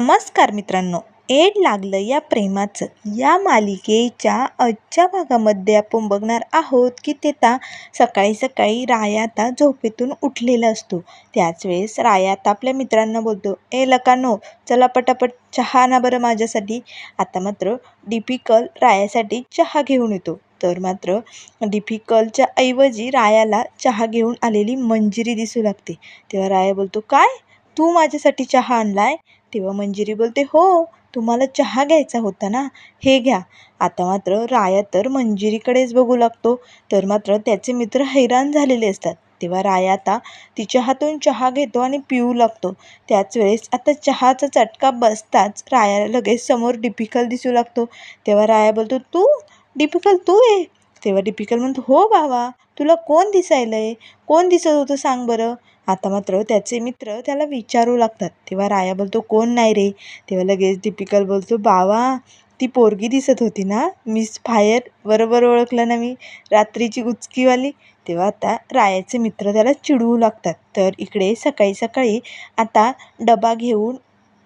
नमस्कार मित्रांनो. एड लागलं या प्रेमाचं. या मालिकेच्या आजच्या भागामध्ये आपण बघणार आहोत की ते ता सकाळी सकाळी राया आता झोपेतून उठलेला असतो. त्याच वेळेस राया आता आपल्या मित्रांना बोलतो ए लकानो चला पटापट चहा ना बरं माझ्यासाठी. आता मात्र डिपिकल रायासाठी चहा घेऊन येतो. तर मात्र डिफिकलच्या ऐवजी रायाला चहा घेऊन आलेली मंजिरी दिसू लागते. तेव्हा राया बोलतो काय? तू माझ्यासाठी चहा आणलाय? तेव्हा मंजिरी बोलते हो तुम्हाला चहा घ्यायचा होता ना? हे घ्या. आता मात्र राया तर मंजिरीकडेच बघू लागतो. तर मात्र त्याचे मित्र हैराण झालेले असतात. तेव्हा राया आता तिच्या हातून चहा घेतो आणि पिऊ लागतो. त्याच वेळेस आता चहाचा चटका बसताच रायाला लगेच समोर डिपिकल दिसू लागतो. तेव्हा राया बोलतो तू? डिपिकल तू आहे तेव्हा डिपिकल म्हणतो हो भावा तुला कोण दिसायलं आहे कोण दिसत होतं सांग बरं. आता मात्र त्याचे मित्र त्याला विचारू लागतात. तेव्हा राया बोलतो कोण नाही रे? तेव्हा लगेच दीपिकल बोलतो बावा ती पोरगी दिसत होती ना? मिस फायर बरोबर ओळखलं ना मी? रात्रीची उचकीवाली तेव्हा आता रायाचे मित्र त्याला चिडवू लागतात. तर इकडे सकाळी सकाळी आता डबा घेऊन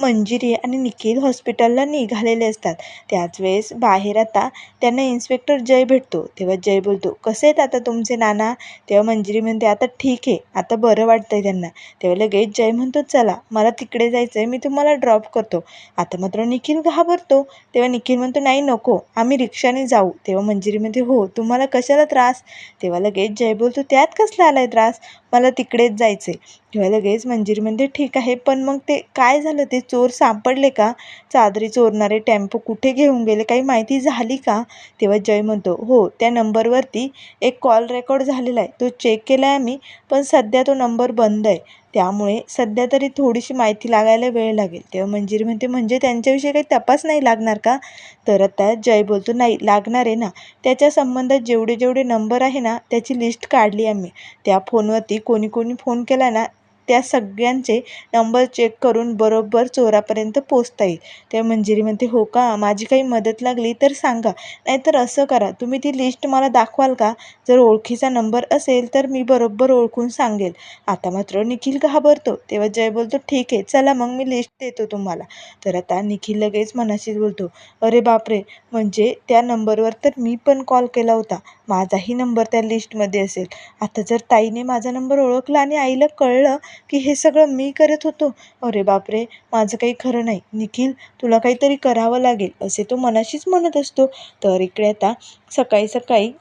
मंजिरी आणि निखिल हॉस्पिटलला निघालेले असतात. त्याच वेळेस बाहेर आता त्यांना इन्स्पेक्टर जय भेटतो. तेव्हा जय बोलतो कसे आहेत आता तुमचे नाना? तेव्हा मंजिरी म्हणते आता ठीक आहे आता बरं वाटतं आहे त्यांना. तेव्हा लगेच जय म्हणतो चला मला तिकडे जायचं आहे मी तुम्हाला ड्रॉप करतो. आता मात्र निखिल घाबरतो. तेव्हा निखिल म्हणतो नाही नको आम्ही रिक्षाने जाऊ. तेव्हा मंजिरी म्हणते हो तुम्हाला कशाला त्रास? तेव्हा लगेच जय बोलतो त्यात कसला आला आहे त्रास? मला तिकडेच जायचं आहे तेव्हा लगेच मंजिरी म्हणते ठीक आहे पण मग ते काय झालं? ते चोर सापडले का? चादरी चोरणारे टेम्पो कुठे घेऊन गेले? काही माहिती झाली का? तेव्हा जय म्हणतो हो त्या नंबरवरती एक कॉल रेकॉर्ड झालेला आहे. तो चेक केला आहे आम्ही पण सध्या तो नंबर बंद आहे. त्यामुळे सध्या तरी थोडीशी माहिती लागायला वेळ लागेल. तेव्हा मंजिरी म्हणते म्हणजे त्यांच्याविषयी काही तपास नाही लागणार का? तर आता जय बोलतो नाही लागणार आहे ना. त्याच्या संबंधात जेवढे जेवढे नंबर आहे ना त्याची लिस्ट काढली आम्ही. त्या फोनवरती कोणी कोणी फोन केला ना त्या सगळ्यांचे नंबर चेक करून बरोबर चोरापर्यंत पोचता येईल. त्या मंजिरी म्हणते हो का? माझी काही मदत लागली तर सांगा. नाहीतर असं करा. तुम्ही ती लिस्ट मला दाखवाल का? जर ओळखीचा नंबर असेल तर मी बरोबर ओळखून सांगेल. आता मात्र निखिल घाबरतो. तेव्हा जय बोलतो ठीक आहे चला मग मी लिस्ट देतो तुम्हाला. तर आता निखिल लगेच मनाशीच बोलतो अरे बापरे! म्हणजे त्या नंबरवर तर मी पण कॉल केला होता. माझाही नंबर त्या लिस्टमध्ये असेल. आता जर ताईने माझा नंबर ओळखला आणि आईला कळलं की हे सगळं मी करत होतो. अरे बापरे माझं काही खरं नाही. निखिल तुला काहीतरी करावं लागेल असे तो मनाशीच म्हणत असतो. तर इकडे आता सकाळी सकाळी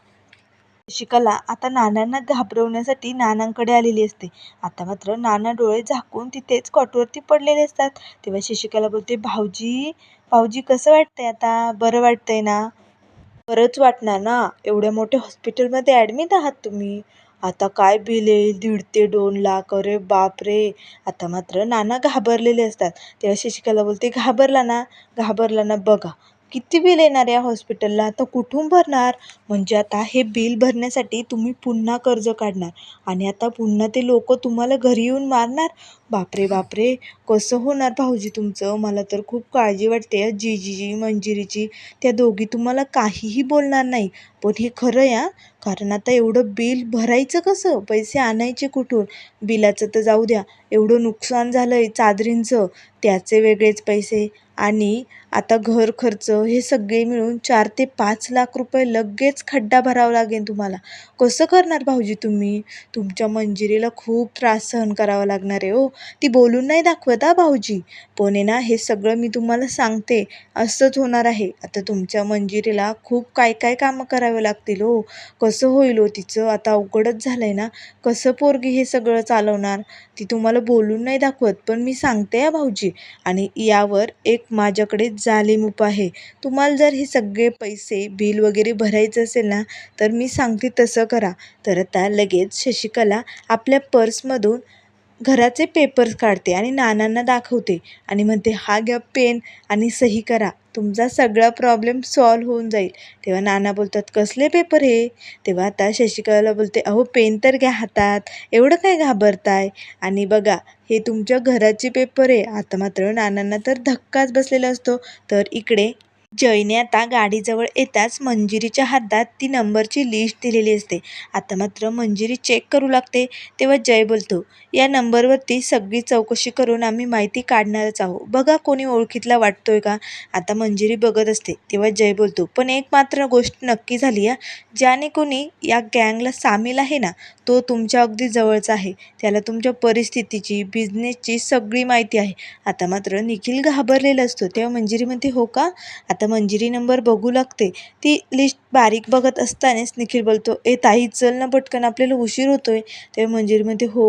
शिकाला आता नानांना घाबरवण्यासाठी नानांकडे आलेली असते. आता मात्र नाना डोळे झाकून तिथेच कॉटवरती पडलेले असतात. तेव्हा शशिकाला बोलते भाऊजी भाऊजी कसं वाटतंय आता? बरं वाटतंय ना? बरंच वाटणार ना? एवढ्या मोठ्या हॉस्पिटलमध्ये ॲडमिट आहात तुम्ही? आता काय बिल? येईल दीड ते दोन लाख. अरे बापरे. आता मात्र नाना घाबरलेले असतात. तेव्हा शशिकला बोलते घाबरला ना? घाबरला ना? बघा. किती बिल येणार या हॉस्पिटलला? आता कुठून भरणार? म्हणजे आता हे बिल भरण्यासाठी तुम्ही पुन्हा कर्ज काढणार. आणि आता पुन्हा ते लोक तुम्हाला घरी येऊन मारणार? बापरे बापरे. कसं होणार भाऊजी तुमचं? मला तर खूप काळजी वाटते जीजीची मंजिरीची त्या दोघी तुम्हाला काहीही बोलणार नाही. पण हे खरं या कारण आता एवढं बिल भरायचं कसं? पैसे आणायचे कुठून? बिलाचं तर जाऊ द्या. एवढं नुकसान झालं आहे चादरींचं. त्याचे वेगळेच पैसे. आणि आता घर खर्च हे सगळे मिळून चार ते पाच लाख रुपये लगेच खड्डा भरावा लागेल तुम्हाला. कसं करणार भाऊजी तुम्ही? तुमच्या मंजिरीला खूप त्रास सहन करावा लागणार आहे हो. ती बोलून नाही दाखवत हा भाऊजी. पण आहे ना हे सगळं मी तुम्हाला सांगते. असंच होणार आहे. आता तुमच्या मंजिरीला खूप काय काय कामं करावे लागतील हो. कसं होईल हो तिचं? आता अवघडच झालं आहे ना. कसं पोरगी हे सगळं चालवणार? ती तुम्हाला बोलून नाही दाखवत पण मी सांगते या भाऊजी. आणि यावर एक माझ्याकडे जालीम उपाय आहे. तुम्हाला जर हे सगळे पैसे बिल वगैरे भरायचं असेल ना तर मी सांगते तसं करा. तर आता लगेच शशिकला आपल्या पर्समधून घराचे पेपर्स काढते आणि नानांना दाखवते आणि म्हणते हा घ्या पेन आणि सही करा. तुमचा सगळा प्रॉब्लेम सॉल्व होऊन जाईल. तेव्हा नाना बोलतात कसले पेपर हे? तेव्हा आता शशिकलाला बोलते अहो पेन तर घ्या हातात. एवढं काय घाबरताय? आणि बघा हे तुमच्या घराचे पेपर आहे. आता मात्र नानांना तर धक्काच बसलेला असतो. तर इकडे जयने आता गाडीजवळ येताच मंजिरीच्या हातात ती नंबरची लिस्ट दिलेली असते. आता मात्र मंजिरी चेक करू लागते तेव्हा जय बोलतो या नंबरवरती सगळी चौकशी करून आम्ही माहिती काढणारच आहोत. बघा कोणी ओळखीतला वाटतोय का? आता मंजिरी बघत असते तेव्हा जय बोलतो पण एक मात्र गोष्ट नक्की झाली या ज्याने कोणी या गँगला सामील आहे ना तो तुमच्या अगदी जवळचा आहे. त्याला तुमच्या परिस्थितीची बिझनेसची सगळी माहिती आहे. आता मात्र निखिल घाबरलेला असतो तेव्हा मंजिरी म्हणते हो का? आता मंजिरी नंबर बघू लागते. ती लिस्ट बारीक बघत असतानाच निखिल बोलतो ए ताई चल ना पटकन आपल्याला उशीर होतोय. तेव्हा मंजिरी म्हणते हो.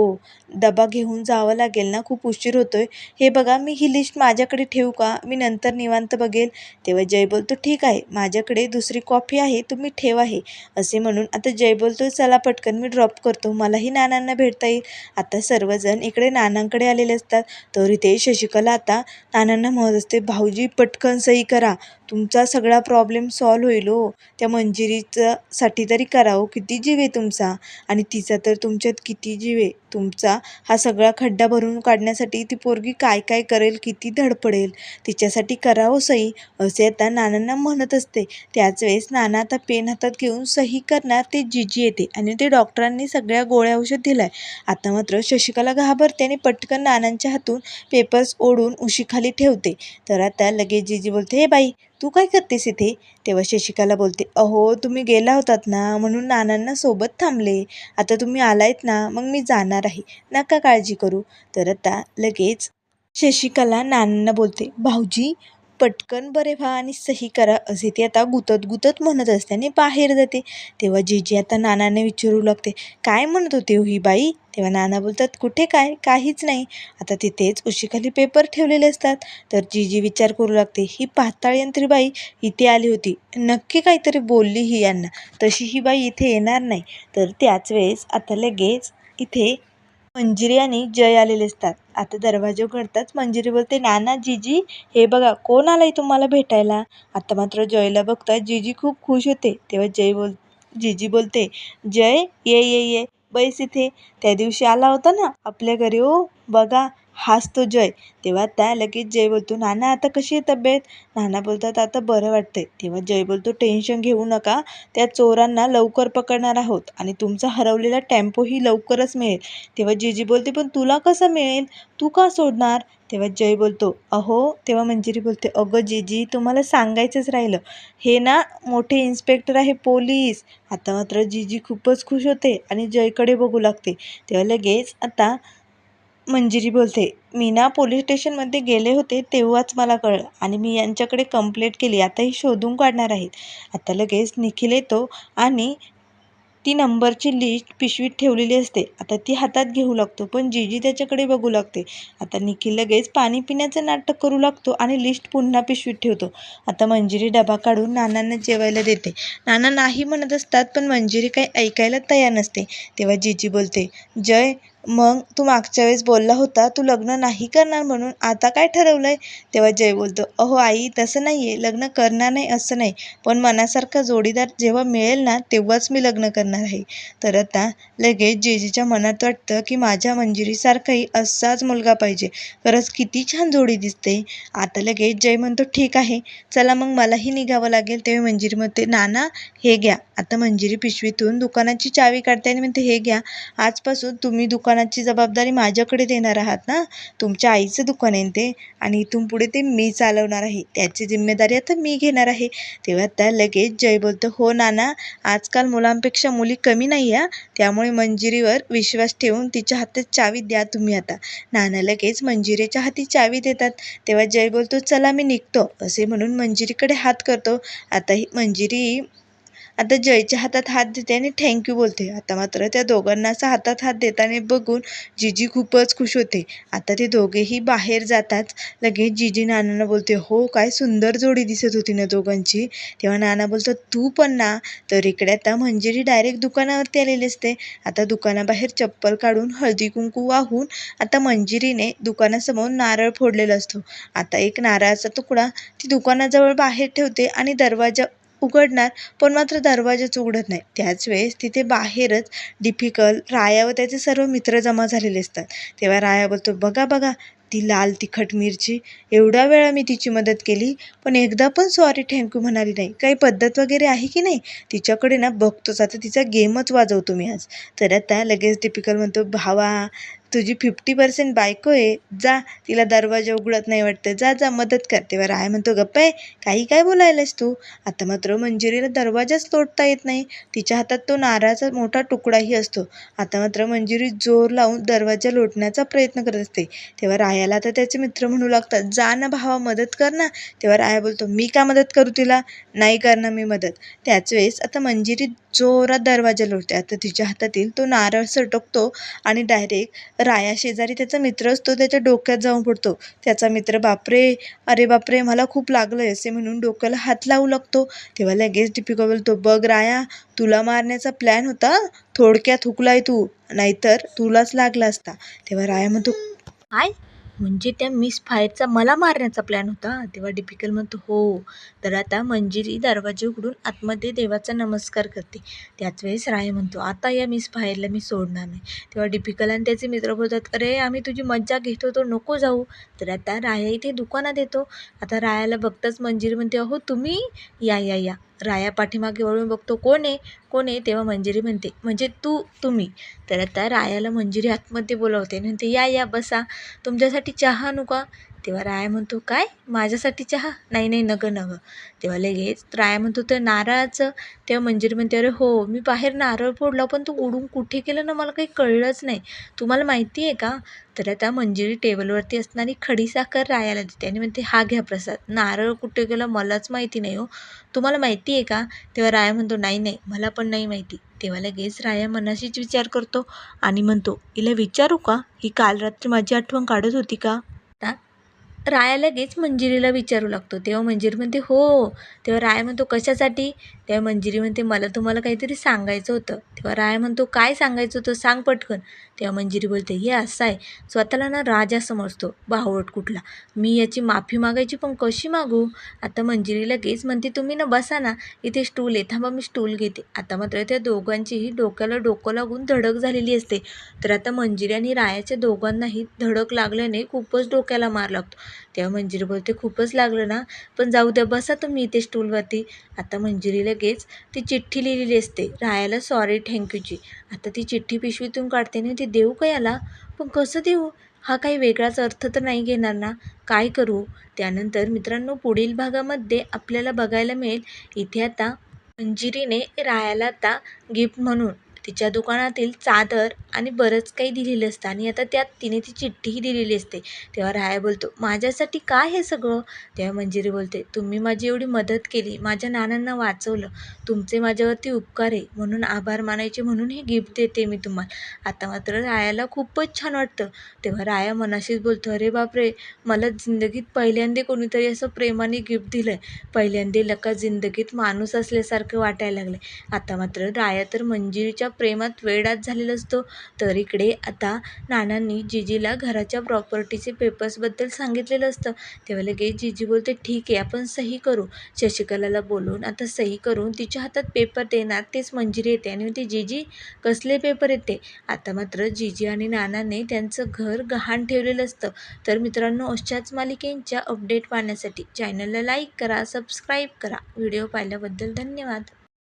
डबा घेऊन जावं लागेल ना? खूप उशीर होतो आहे हे बघा मी ही लिस्ट माझ्याकडे ठेवू का? मी नंतर निवांत बघेल. तेव्हा जय बोलतो ठीक आहे. माझ्याकडे दुसरी कॉफी आहे. तुम्ही ठेवा हे. असे म्हणून आता जय बोलतो चला पटकन मी ड्रॉप करतो. मलाही नानांना भेटता येईल. आता सर्वजण इकडे नानांकडे आलेले असतात. तर इथे शशिकला आता नानांना म्हणत असते भाऊजी पटकन सही करा. तुमचा सगळा प्रॉब्लेम सॉल्व होईल हो. त्या मंजिरीचं साठी तरी करा हो. किती जीव आहे तुमचा? आणि तिचा तर तुमच्यात किती जीव आहे? तुमचा हा सगळा खड्डा भरून काढण्यासाठी ती पोरगी काय काय करेल किती धडपडेल तिच्यासाठी करावं सही असे आता नानांना म्हणत असते. त्याच वेळेस नाना आता पेन हातात घेऊन सही करणार ते जिजी येते आणि ते डॉक्टरांनी सगळ्या गोळ्या औषध दिलाय. आता मात्र शशिकला घाबरते आणि पटकन नानांच्या हातून पेपर्स ओढून उशीखाली ठेवते. तर आता लगेच जिजी बोलते हे बाई तू काय करतेस इथे? तेव्हा शशिकाला बोलते अहो तुम्ही गेला होतात ना म्हणून नानांना सोबत थांबले. आता तुम्ही आलायत ना मग मी जाणार आहे. नका काळजी करू. तर आता लगेच शशिकला नानांना बोलते भाऊजी पटकन बरे व्हा आणि सही करा असे ती आता गुतत गुतत म्हणत असते आणि बाहेर जाते. तेव्हा जीजी आता नानाने विचारू लागते काय म्हणत होते हो ही बाई? तेव्हा नाना बोलतात कुठे काय? काहीच नाही. आता तिथेच उशीखाली पेपर ठेवलेले असतात. तर जीजी विचार करू लागते ही पाताळयंत्री बाई इथे आली होती. नक्की काहीतरी बोलली ही यांना. तशी ही बाई इथे येणार नाही. तर त्याच वेळेस आता लगेच इथे मंजिरी आणि जय आलेले असतात. आता दरवाजा उघडताच मंजिरी बोलते नाना जीजी हे बघा कोण आलाय तुम्हाला भेटायला? आता मात्र जयला बघता जीजी खूप खुश होते. तेव्हा जय बोल जीजी बोलते जय ये ये ये बैस इथे. त्या दिवशी आला होता ना आपल्या घरी हो बघा हाच तो जय. तेव्हा त्या लगेच जय बोलतो नाना आता कशी आहे तब्येत? नाना बोलतात आता बरं वाटतंय. तेव्हा जय बोलतो टेन्शन घेऊ नका त्या चोरांना लवकर पकडणार आहोत आणि तुमचा हरवलेला टेम्पोही लवकरच मिळेल. तेव्हा जीजी बोलते पण तुला कसं मिळेल? तू का सोडणार? तेव्हा जय बोलतो अहो तेव्हा मंजिरी बोलते अगं जीजी तुम्हाला सांगायचंच राहिलं. हे ना मोठे इन्स्पेक्टर आहे पोलीस. आता मात्र जीजी खूपच खुश होते आणि जयकडे बघू लागते. तेव्हा लगेच आता मंजिरी बोलते मी ना पोलीस स्टेशनमध्ये गेले होते तेव्हाच मला कळलं आणि मी यांच्याकडे कंप्लेंट केली. आता ही शोधून काढणार आहेत. आता लगेच निखिल येतो आणि ती नंबरची लिस्ट पिशवीत ठेवलेली असते. आता ती हातात घेऊ लागतो पण जीजी त्याच्याकडे बघू लागते. आता निखिल लगेच पाणी पिण्याचं नाटक करू लागतो आणि लिस्ट पुन्हा पिशवीत ठेवतो. आता मंजिरी डबा काढून नानांना जेवायला देते. नाना नाही म्हणत असतात पण मंजिरी काही ऐकायला तयार नसते. तेव्हा जीजी बोलते जय मग तू मागच्या वेळेस बोलला होता तू लग्न नाही करणार म्हणून आता काय ठरवलं आहे तेव्हा जय बोलतो अहो आई तसं नाही आहे लग्न करणार नाही असं नाही पण मनासारखा जोडीदार जेव्हा मिळेल ना तेव्हाच मी लग्न करणार आहे. तर आता लगेच जेजीच्या मनात वाटतं की माझ्या मंजिरीसारखाही असाच मुलगा पाहिजे. खरंच किती छान जोडी दिसते. आता लगेच जय म्हणतो ठीक आहे चला मग मलाही निघावं लागेल. तेव्हा मंजिरी म्हणते नाना हे घ्या. आता मंजिरी पिशवीतून दुकानाची चावी काढते आणि म्हणते हे घ्या आजपासून तुम्ही दुकानाची जबाबदारी माझ्याकडे देणार आहात ना? तुमच्या आईचं दुकान आहे ते? आणि इथून पुढे ते मी चालवणार आहे. त्याची जिम्मेदारी आता मी घेणार आहे. तेव्हा त्या लगेच जय बोलतो हो नाना आजकाल मुलांपेक्षा मुली कमी नाही आहे त्यामुळे मंजिरीवर विश्वास ठेवून तिच्या हातात चावी द्या तुम्ही आता. नाना लगेच मंजिरीच्या हाती चावी देतात. तेव्हा जय बोलतो चला मी निघतो. असे म्हणून मंजिरीकडे हात करतो. आता ही मंजिरी आता जयच्या हातात हात देते आणि थँक्यू बोलते. आता मात्र त्या दोघांना असा हातात हात देताना बघून जीजी खूपच खुश होते. आता ते दोघेही बाहेर जातात. लगेच जीजी नानांना बोलते हो काय सुंदर जोडी दिसत होती ना दोघांची. तेव्हा नाना बोलतो तू पण ना. तर इकडे आता मंजिरी डायरेक्ट दुकानावरती आलेली असते. आता दुकानाबाहेर चप्पल काढून हळदी कुंकू वाहून आता मंजिरीने दुकानासमोर नारळ फोडलेला असतो. आता एक नारळाचा तुकडा ती दुकानाजवळ बाहेर ठेवते आणि दरवाजा उघडणार पण मात्र दरवाजाच उघडत नाही. त्याच वेळेस तिथे बाहेरच डिफिकल राया व त्याचे सर्व मित्र जमा झालेले असतात. तेव्हा राया बोलतो बघा बघा ती लाल तिखट मिरची. एवढ्या वेळा मी तिची मदत केली पण एकदा पण सॉरी थँक्यू म्हणाली नाही. काही पद्धत वगैरे आहे की नाही? तिच्याकडे ना बघतोच. आता तिचा गेमच वाजवतो मी आज. तर आता लगेच टिपिकल म्हणतो भावा तुझी फिफ्टी पर्सेंट बायको आहे जा तिला दरवाजा उघडत नाही वाटतं जा जा मदत कर तेव्हा राय म्हणतो गप्प आहे काही काय बोलायलास तू? आता मात्र मंजिरीला दरवाजाच तोडता येत नाही. तिच्या हातात तो नारळाचा मोठा तुकडाही असतो. आता मात्र मंजिरी जोर लावून दरवाजा लोटण्याचा प्रयत्न करत असते. तेव्हा रायाला तर त्याचे मित्र म्हणू लागतात जा ना भावा मदत कर ना. तेव्हा राया बोलतो मी का मदत करू तिला? नाही करणार मी मदत. त्याच वेळेस आता मंजिरी जोरात दरवाजा लोटते. आता तिच्या हातातील तो नारळ सटकतो आणि डायरेक्ट राया शेजारी त्याचा मित्र असतो त्याच्या डोक्यात जाऊन पडतो. त्याचा मित्र बापरे! अरे बापरे! मला खूप लागलं आहे असे म्हणून डोक्याला हात लावू लागतो. तेव्हा लगेच दीपिका बोलतो बघ राया तुला मारण्याचा प्लॅन होता. थोडक्यात हुकलाय तू. नाहीतर तुलाच लागला असता. तेव्हा राया म्हणतो आय म्हणजे त्या मिस फायरचा मला मारण्याचा प्लॅन होता. तेव्हा डिपिकल म्हणतो हो. तर आता मंजिरी दरवाजे उघडून आतमध्ये देवाचा नमस्कार करते. त्याच वेळेस राय म्हणतो आता या मिस फायरला मी सोडणार नाही. तेव्हा डिपिकल आणि त्याचे मित्र बोलतात अरे आम्ही तुझी मज्जा घेतो तो नको जाऊ. तर आता राया इथे दुकानात येतो. आता रायाला बघताच मंजिरी म्हणते अहो तुम्ही? या या या. राया पाठीमागे वळून बघतो कोण आहे? कोण आहे? तेव्हा मंजिरी म्हणते म्हणजे तू तुम्ही. तर आता रायाला मंजिरी आतमध्ये बोलावते म्हणते या या बसा. तुमच्यासाठी चहा आणू का तेव्हा राया म्हणतो काय? माझ्यासाठी चहा? नाही नाही नगं नगं. तेव्हा लगेच राया म्हणतो तर नारळाचं? तेव्हा मंजिरी म्हणते अरे हो मी बाहेर नारळ फोडला पण तू उडून कुठे केलं ना मला काही कळलंच नाही. तुम्हाला माहिती आहे का? तर आता मंजिरी टेबलवरती असणारी खडी साखर रायाला देते आणि म्हणते हा घ्या प्रसाद. नारळ कुठे गेला मलाच माहिती नाही हो. तुम्हाला माहिती आहे का? तेव्हा राया म्हणतो नाही नाही मला पण नाही माहिती. तेव्हा लगेच राया मनाशीच विचार करतो आणि म्हणतो हिला विचारू का? ही काल रात्री माझी आठवण काढत होती का? राया लगेच मंजिरीला विचारू लागतो. तेव्हा मंजिरी म्हणते हो. तेव्हा राया म्हणतो कशासाठी? तेव्हा मंजिरी म्हणते मला तुम्हाला काहीतरी सांगायचं होतं. तेव्हा राया म्हणतो काय सांगायचं होतं सांग पटकन. तेव्हा मंजिरी बोलते हे असं आहे स्वतःला ना राजा समजतो बावट कुठला. मी याची माफी मागायची पण कशी मागू? आता मंजिरी लगेच म्हणते तुम्ही ना बसा ना इथे स्टूल आहे थांबा मी स्टूल घेते. आता मात्र त्या दोघांचीही डोक्याला डोकं लागून धडक झालेली असते. तर आता मंजिरी आणि रायाच्या दोघांनाही धडक लागल्याने खूपच डोक्याला मार लागतो. तेव्हा मंजिरी बोलते खूपच लागलं ना. पण जाऊ द्या बसा तुम्ही इथे स्टूलवरती. आता मंजिरी लगेच ती चिठ्ठी लिहिलेली असते रायाला सॉरी थँक्यूची आता ती चिठ्ठी पिशवीतून काढते ना ती देऊ का याला? पण कसं देऊ? हा काही वेगळाच अर्थ तर नाही घेणार ना. काय करू? त्यानंतर मित्रांनो पुढील भागामध्ये आपल्याला बघायला मिळेल. इथे आता मंजिरीने रायाला आता गिफ्ट म्हणून तिच्या दुकानातील चादर आणि बरंच काही दिलेलं असतं. आणि आता त्यात तिने ती चिठ्ठीही दिलेली असते. तेव्हा राया बोलतो माझ्यासाठी काय हे सगळं? तेव्हा मंजिरी बोलते तुम्ही माझी एवढी मदत केली माझ्या नानांना वाचवलं. तुमचे माझ्यावरती उपकार आहे. म्हणून आभार मानायचे म्हणून हे गिफ्ट देते मी तुम्हाला. आता मात्र रायाला खूपच छान वाटतं. तेव्हा राया मनाशीच बोलतो अरे बापरे! मला जिंदगीत पहिल्यांदा कोणीतरी असं प्रेमाने गिफ्ट दिलं आहे पहिल्यांदा लका जिंदगीत माणूस असल्यासारखं वाटायला लागलं आता मात्र राया तर मंजिरीच्या प्रेमात वेडाच झालेला असतो. तर इकडे आता नानांनी जिजीला घराच्या प्रॉपर्टीचे पेपर्सबद्दल सांगितलेलं असतं. तेव्हा लगेच जिजी बोलते ठीक आहे आपण सही करू. शशिकलाला बोलून आता सही करून तिच्या हातात पेपर देणार तेच मंजिरी येते. आणि ती जिजी कसले पेपर येते? आता मात्र जिजी आणि नानाने त्यांचं घर गहाण ठेवलेलं असतं. तर मित्रांनो अशाच मालिकेंच्या अपडेट पाहण्यासाठी चॅनलला लाईक करा सबस्क्राईब करा. व्हिडिओ पाहिल्याबद्दल धन्यवाद.